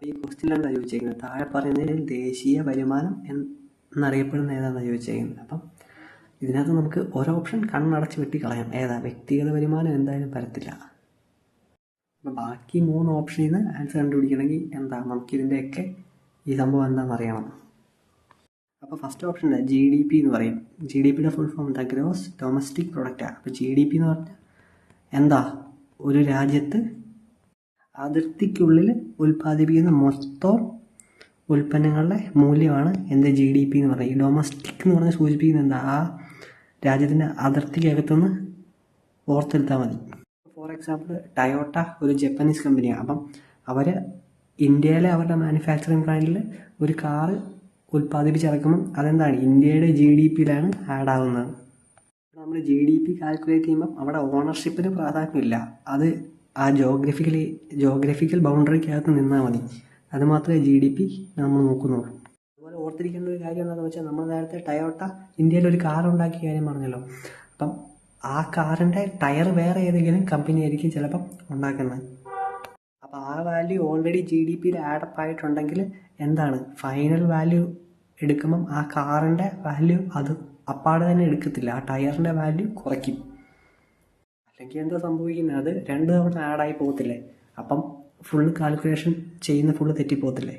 അപ്പോൾ ഈ ക്വസ്റ്റ്യനിലാണ് ചോദിച്ചേക്കുന്നത്? താഴെ പറയുന്നതിൽ ദേശീയ വരുമാനം എന്നറിയപ്പെടുന്ന ഏതാണെന്ന് ചോദിച്ചേക്കുന്നത്? അപ്പം ഇതിനകത്ത് നമുക്ക് ഒരു ഓപ്ഷൻ കണ്ണടച്ച് വെട്ടി കളയാം. ഏതാ? വ്യക്തിഗത വരുമാനം എന്തായാലും വരത്തില്ല. അപ്പം ബാക്കി മൂന്ന് ഓപ്ഷനിൽ നിന്ന് ആൻസർ കണ്ടുപിടിക്കണമെങ്കിൽ എന്താ? നമുക്കിതിന്റെയൊക്കെ ഈ സംഭവം എന്താണെന്ന് അറിയണം. അപ്പോൾ ഫസ്റ്റ് ഓപ്ഷൻ എന്താ? ജി ഡി പി എന്ന് പറയും. ജി ഡി പിയുടെ ഫുൾ ഫോം എന്താ? ഗ്രോസ് ഡൊമസ്റ്റിക് പ്രൊഡക്റ്റാണ് അപ്പോൾ ജി ഡി പി എന്ന് പറഞ്ഞാൽ എന്താ? ഒരു രാജ്യത്ത് അതിർത്തിക്കുള്ളിൽ ഉൽപ്പാദിപ്പിക്കുന്ന മൊത്തം ഉൽപ്പന്നങ്ങളുടെ മൂല്യമാണ് എന്ത് ജി ഡി പി എന്ന് പറയുന്നത്. ഈ ഡൊമസ്റ്റിക് എന്ന് പറഞ്ഞാൽ സൂചിപ്പിക്കുന്നത് എന്താ? ആ രാജ്യത്തിന്റെ അതിർത്തിക്കകത്തുനിന്ന് ഓർത്തെടുത്താൽ മതി. ഫോർ എക്സാമ്പിൾ ടയോട്ട ഒരു ജപ്പനീസ് കമ്പനിയാണ് അപ്പം അവർ ഇന്ത്യയിലെ അവരുടെ മാനുഫാക്ചറിങ് പ്ലാന്റിൽ ഒരു കാറ് ഉൽപ്പാദിപ്പിച്ചിറക്കുമ്പം അതെന്താണ്? ഇന്ത്യയുടെ ജി ഡി പിയിലാണ് ആഡ് ആവുന്നത്. നമ്മൾ ജി ഡി പി കാൽക്കുലേറ്റ് ചെയ്യുമ്പം അവിടെ ഓണർഷിപ്പിന് പ്രാധാന്യമില്ല. അത് ആ ജോഗ്രഫിക്കലി ജോഗ്രഫിക്കൽ ബൗണ്ടറിക്കകത്ത് നിന്നാൽ മതി. അത് മാത്രമേ ജി ഡി പി നമ്മൾ നോക്കുന്നുള്ളൂ. അതുപോലെ ഓർത്തിരിക്കേണ്ട ഒരു കാര്യം എന്താണെന്ന് വെച്ചാൽ നമ്മൾ നേരത്തെ ടയോട്ട ഇന്ത്യയിൽ ഒരു കാർ ഉണ്ടാക്കിയ കാര്യം പറഞ്ഞല്ലോ. അപ്പം ആ കാറിന്റെ ടയർ വേറെ ഏതെങ്കിലും കമ്പനി ആയിരിക്കും ചിലപ്പം ഉണ്ടാക്കുന്നത്. അപ്പോൾ ആ വാല്യൂ ഓൾറെഡി ജി ഡി പിയിൽ ആഡപ്പ് ആയിട്ടുണ്ടെങ്കിൽ എന്താണ്? ഫൈനൽ വാല്യൂ എടുക്കുമ്പം ആ കാറിന്റെ വാല്യൂ അത് അപ്പാടെ തന്നെ എടുക്കത്തില്ല. ആ ടയറിന്റെ വാല്യൂ കുറയ്ക്കും. അല്ലെങ്കിൽ എന്താ സംഭവിക്കുന്നത് അത് രണ്ട് തവണ ആഡായി പോകത്തില്ലേ? അപ്പം ഫുൾ കാൽക്കുലേഷൻ ചെയ്യുന്ന ഫുള്ള് തെറ്റിപ്പോകത്തില്ലേ?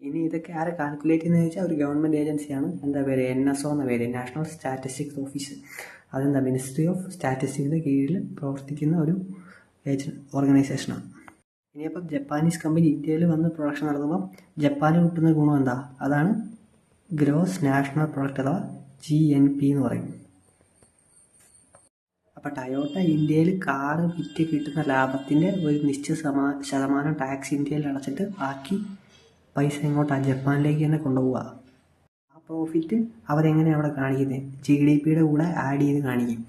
ഇനി ഇതൊക്കെ ആരെ കാൽക്കുലേറ്റ് ചെയ്യുന്നത് വെച്ചാൽ ഒരു ഗവൺമെന്റ് ഏജൻസിയാണ് എന്താ പേര്? എൻ എസ് ഒ എന്ന പേര്. നാഷണൽ സ്റ്റാറ്റിസ്റ്റിക്സ് ഓഫീസ് അതെന്താ? മിനിസ്ട്രി ഓഫ് സ്റ്റാറ്റിസ്റ്റിക്സിന്റെ കീഴിൽ പ്രവർത്തിക്കുന്ന ഒരു ഏജൻ ഓർഗനൈസേഷനാണ് ഇനിയിപ്പം ജപ്പാനീസ് കമ്പനി ഇന്ത്യയിൽ വന്ന് പ്രൊഡക്ഷൻ നടത്തുമ്പം ജപ്പാന് കിട്ടുന്ന ഗുണം എന്താ? അതാണ് ഗ്രോസ് നാഷണൽ പ്രൊഡക്റ്റ് അഥവാ ജി എൻ പി എന്ന് പറയും. അപ്പം ടയോട്ട ഇന്ത്യയിൽ കാറ് വിറ്റ് കിട്ടുന്ന ലാഭത്തിന്റെ ഒരു നിശ്ചിത ശതമാ ശതമാനം ടാക്സ് ഇന്ത്യയിൽ അടച്ചിട്ട് ബാക്കി പൈസ ഇങ്ങോട്ട് ജപ്പാനിലേക്ക് തന്നെ കൊണ്ടുപോവുക ആ പ്രോഫിറ്റ് അവരെങ്ങനെയാണ് അവിടെ കാണിക്കുന്നത് ജി ഡി പിയുടെ കൂടെ ആഡ് ചെയ്ത് കാണിക്കും.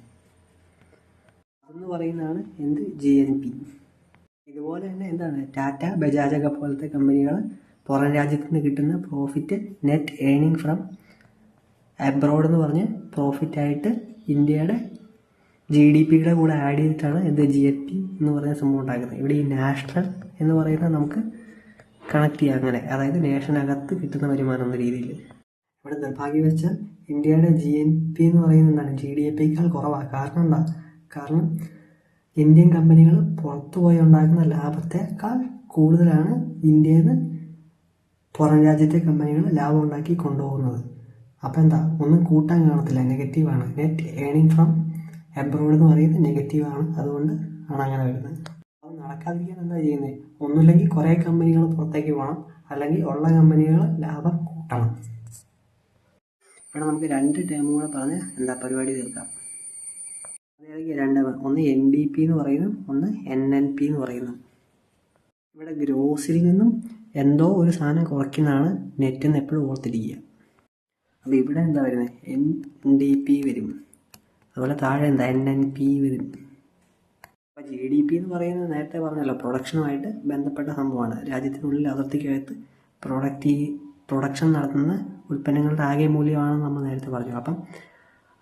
അതെന്ന് പറയുന്നതാണ് എന്ത്? ജി എൻ പി ഇതുപോലെ തന്നെ എന്താണ്? ടാറ്റ ബജാജ് ഒക്കെ പോലത്തെ കമ്പനികൾ പുറം രാജ്യത്ത് നിന്ന് കിട്ടുന്ന profit net earning from abroad എന്ന് പറഞ്ഞ് പ്രോഫിറ്റായിട്ട് ഇന്ത്യയുടെ ജി ഡി പിയുടെ കൂടെ ആഡ് ചെയ്തിട്ടാണ് എന്ത് ജി എസ് പി എന്ന് പറയുന്ന സംഭവം ഉണ്ടാക്കുന്നത്. ഇവിടെ ഈ നാഷണൽ എന്ന് പറയുന്നത് നമുക്ക് കണക്ട് ചെയ്യാം അങ്ങനെ. അതായത് നേഷനകത്ത് കിട്ടുന്ന വരുമാനം എന്ന രീതിയിൽ. ഇവിടെ നിർഭാഗ്യം വെച്ചാൽ ഇന്ത്യയുടെ ജി എൻ പി എന്ന് പറയുന്നത് എന്താണ്? ജി ഡി എ പിക്കാൾ കുറവാണ് കാരണം എന്താ? കാരണം ഇന്ത്യൻ കമ്പനികൾ പുറത്തു പോയി ഉണ്ടാക്കുന്ന ലാഭത്തെക്കാൾ കൂടുതലാണ് ഇന്ത്യയിൽ നിന്ന് പുറം രാജ്യത്തെ കമ്പനികൾ ലാഭം ഉണ്ടാക്കി കൊണ്ടുപോകുന്നത്. അപ്പോൾ എന്താ? ഒന്നും കൂട്ടാൻ കാണത്തില്ല. നെഗറ്റീവാണ് നെറ്റ് ഏണിംഗ് ഫ്രം എബ്രോഡ് എന്ന് പറയുന്നത് നെഗറ്റീവാണ്. അതുകൊണ്ട് ആണ് അങ്ങനെ വരുന്നത്. അത് നടക്കാതിരിക്കാൻ എന്താ ചെയ്യുന്നത് ഒന്നുമില്ലെങ്കിൽ കുറേ കമ്പനികൾ പുറത്തേക്ക് പോകണം. അല്ലെങ്കിൽ ഉള്ള കമ്പനികൾ ലാഭം കൂട്ടണം. ഇവിടെ നമുക്ക് രണ്ട് ടേമും കൂടെ പറഞ്ഞ് എന്താ പരിപാടി തീർക്കാം. അതായത് രണ്ട് ഒന്ന് എൻ ഡി പി എന്ന് പറയുന്നു. ഒന്ന് എൻ എൻ പി എന്ന് പറയുന്നു. ഇവിടെ ഗ്രോസിൽ നിന്നും എന്തോ ഒരു സാധനം കുറയ്ക്കുന്നതാണ് നെറ്റ് എന്ന് എപ്പോഴും ഓർത്തിരിക്കുക. അപ്പോൾ ഇവിടെ എന്താ വരുന്നത് എൻ ഡി പി വരും അതുപോലെ താഴെ എന്താ എൻ എൻ പി വരും. അപ്പോൾ ജി ഡി പി എന്ന് പറയുന്നത് നേരത്തെ പറഞ്ഞല്ലോ പ്രൊഡക്ഷനുമായിട്ട് ബന്ധപ്പെട്ട സംഭവമാണ്. രാജ്യത്തിനുള്ളിൽ അതിർത്തിക്കകത്ത് പ്രൊഡക്റ്റ് പ്രൊഡക്ഷൻ നടത്തുന്ന ഉൽപ്പന്നങ്ങളുടെ ആകെ മൂല്യമാണെന്ന് നമ്മൾ നേരത്തെ പറഞ്ഞു. അപ്പം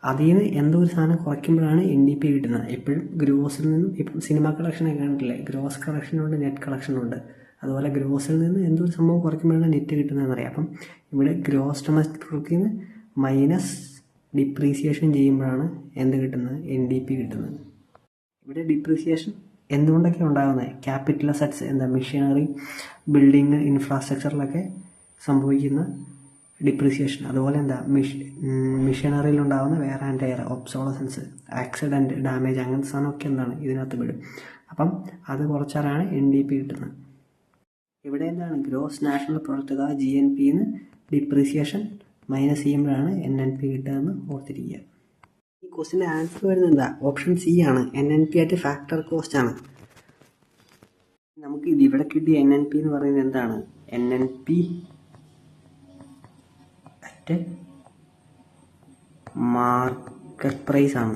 അതിൽ നിന്ന് എന്തോ ഒരു സാധനം കുറയ്ക്കുമ്പോഴാണ് എൻ ഡി പി കിട്ടുന്നത്. എപ്പോഴും ഗ്രോസിൽ നിന്നും ഇപ്പം സിനിമ കളക്ഷനൊക്കെ കണ്ടിട്ടില്ലേ? ഗ്രോസ് കളക്ഷനുണ്ട് നെറ്റ് കളക്ഷനുണ്ട് അതുപോലെ ഗ്രോസിൽ നിന്ന് എന്തോ ഒരു സംഭവം കുറയ്ക്കുമ്പോഴാണ് നെറ്റ് കിട്ടുന്നതെന്ന് അറിയാം. അപ്പം ഇവിടെ ഗ്രോസ് ഡൊമസ്റ്റിക് പ്രൊഡക്റ്റിൽ നിന്ന് മൈനസ് ഡിപ്രീസിയേഷൻ ചെയ്യുമ്പോഴാണ് എന്ത് കിട്ടുന്നത്? എൻ ഡി പി കിട്ടുന്നത്. ഇവിടെ ഡിപ്രീസിയേഷൻ എന്തുകൊണ്ടൊക്കെ ഉണ്ടാകുന്നത്? ക്യാപിറ്റൽ അസറ്റ്സ് എന്താ മെഷീനറി ബിൽഡിങ് ഇൻഫ്രാസ്ട്രക്ചറിലൊക്കെ സംഭവിക്കുന്ന ഡിപ്രീസിയേഷൻ അതുപോലെ എന്താ? മിഷ് മിഷനറിയിൽ ഉണ്ടാകുന്ന വേറെ and air obsolescence accident damage അങ്ങനത്തെ സാധനമൊക്കെ എന്താണ്? ഇതിനകത്ത് പെടും. അപ്പം അത് കുറച്ചാലാണ് എൻ ഡി പി കിട്ടുന്നത്. ഇവിടെ എന്താണ്? ഗ്രോസ് നാഷണൽ പ്രൊഡക്റ്റ് അഥവാ ജി എൻ പിന്ന് ഡിപ്രീസിയേഷൻ മൈനസ് ചെയ്യുമ്പോഴാണ് എൻ എൻ പി കിട്ടുകയെന്ന് ഓർത്തിരിക്കുക. ഈ ക്വസ്റ്റിന്റെ ആൻസർ വരുന്നത് എന്താ? ഓപ്ഷൻ സി ആണ്. എൻ എൻ പി ആയിട്ട് ഫാക്ടർ കോസ്റ്റ് ആണ്. നമുക്ക് ഇത് ഇവിടെ കിട്ടിയ എൻ എൻ പി എന്ന് പറയുന്നത് എന്താണ്? N N P at market price ആണ്.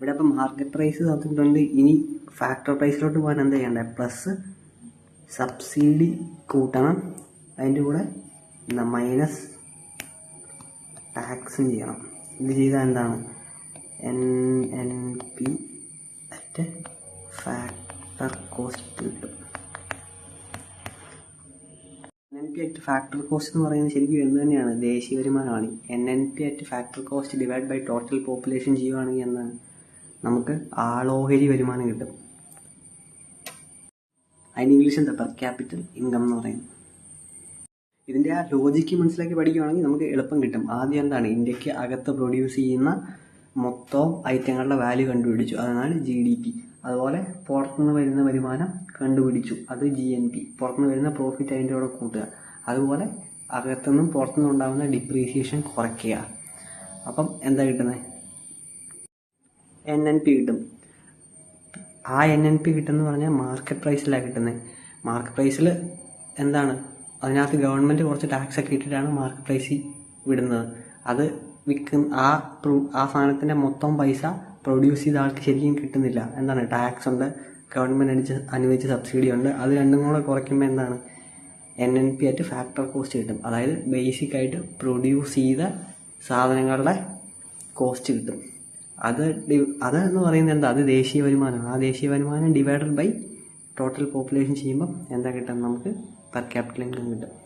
ഇവിടെ ഇപ്പം മാർക്കറ്റ് പ്രൈസ് തന്നിട്ടുണ്ട്. ഇനി ഫാക്ടർ പ്രൈസിലോട്ട് പോകാൻ എന്താ ചെയ്യേണ്ടത്? പ്ലസ് സബ്സിഡി കൂട്ടണം. അതിന്റെ കൂടെ എന്താ മൈനസ് ടാക്സും ചെയ്യണം. ഇത് ചെയ്താൽ എന്താണ്? N N P at factor cost കിട്ടും. N N P at factor cost എന്ന് പറയുന്നത് ശരിക്കും എന്ത് തന്നെയാണ്? ദേശീയ വരുമാനമാണ്. N N P at factor cost divide by total population ചെയ്യുവാണെങ്കിൽ എന്താണ്? നമുക്ക് ആളോഹരി വരുമാനം കിട്ടും. അതിന് ഇംഗ്ലീഷ് എന്താ പെർ ക്യാപിറ്റൽ ഇൻകം എന്ന് പറയുന്നത്. ഇതിന്റെ ആ ലോജിക്ക് മനസ്സിലാക്കി പഠിക്കുകയാണെങ്കിൽ നമുക്ക് എളുപ്പം കിട്ടും. ആദ്യം എന്താണ്? ഇന്ത്യയ്ക്ക് അകത്ത് പ്രൊഡ്യൂസ് ചെയ്യുന്ന മൊത്തം ഐറ്റങ്ങളുടെ വാല്യൂ കണ്ടുപിടിച്ചു. അതാണ് ജി ഡി പി അതുപോലെ പുറത്തുനിന്ന് വരുന്ന വരുമാനം കണ്ടുപിടിച്ചു. അത് ജി എൻ പി പുറത്തുനിന്ന് വരുന്ന പ്രോഫിറ്റ് അതിന്റെ കൂടെ കൂട്ടുക. അതുപോലെ അകത്തുനിന്നും പുറത്തുനിന്നും ഉണ്ടാകുന്ന ഡിപ്രീസിയേഷൻ കുറയ്ക്കുക. അപ്പം എന്താ കിട്ടുന്നത്? എൻ എൻ പി കിട്ടും. ആ എൻ എൻ പി കിട്ടുന്നത് പറഞ്ഞാൽ മാർക്കറ്റ് പ്രൈസിലാണ് കിട്ടുന്നത് മാർക്കറ്റ് പ്രൈസിൽ എന്താണ്? അതിനകത്ത് ഗവൺമെന്റ് കുറച്ച് ടാക്സ് ഒക്കെ ഇട്ടിട്ടാണ് മാർക്കറ്റ് പ്രൈസിൽ വിടുന്നത്. അത് വിൽക്കുന്ന ആ ആ സാധനത്തിന്റെ മൊത്തം പൈസ പ്രൊഡ്യൂസ് ചെയ്ത ആൾക്ക് ശരിക്കും കിട്ടുന്നില്ല. എന്താണ്? ടാക്സ് ഉണ്ട് ഗവൺമെന്റ് അടിച്ച് അനുവദിച്ച സബ്സിഡി ഉണ്ട്. അത് രണ്ടും കൂടെ കുറയ്ക്കുമ്പോൾ എന്താണ്? എൻ എൻ പി ആയിട്ട് ഫാക്ടർ കോസ്റ്റ് കിട്ടും. അതായത് ബേസിക്കായിട്ട് പ്രൊഡ്യൂസ് ചെയ്ത സാധനങ്ങളുടെ കോസ്റ്റ് കിട്ടും. അത് ഡി- അത് എന്ന് പറയുന്നത് എന്താ? അത് ദേശീയ വരുമാനമാണ്. ആ ദേശീയ വരുമാനം ഡിവൈഡഡ് ബൈ ടോട്ടൽ പോപ്പുലേഷൻ ചെയ്യുമ്പോൾ എന്താ കിട്ടുന്നത് നമുക്ക് പെർ ക്യാപിറ്റൽ ഇൻകം കിട്ടും.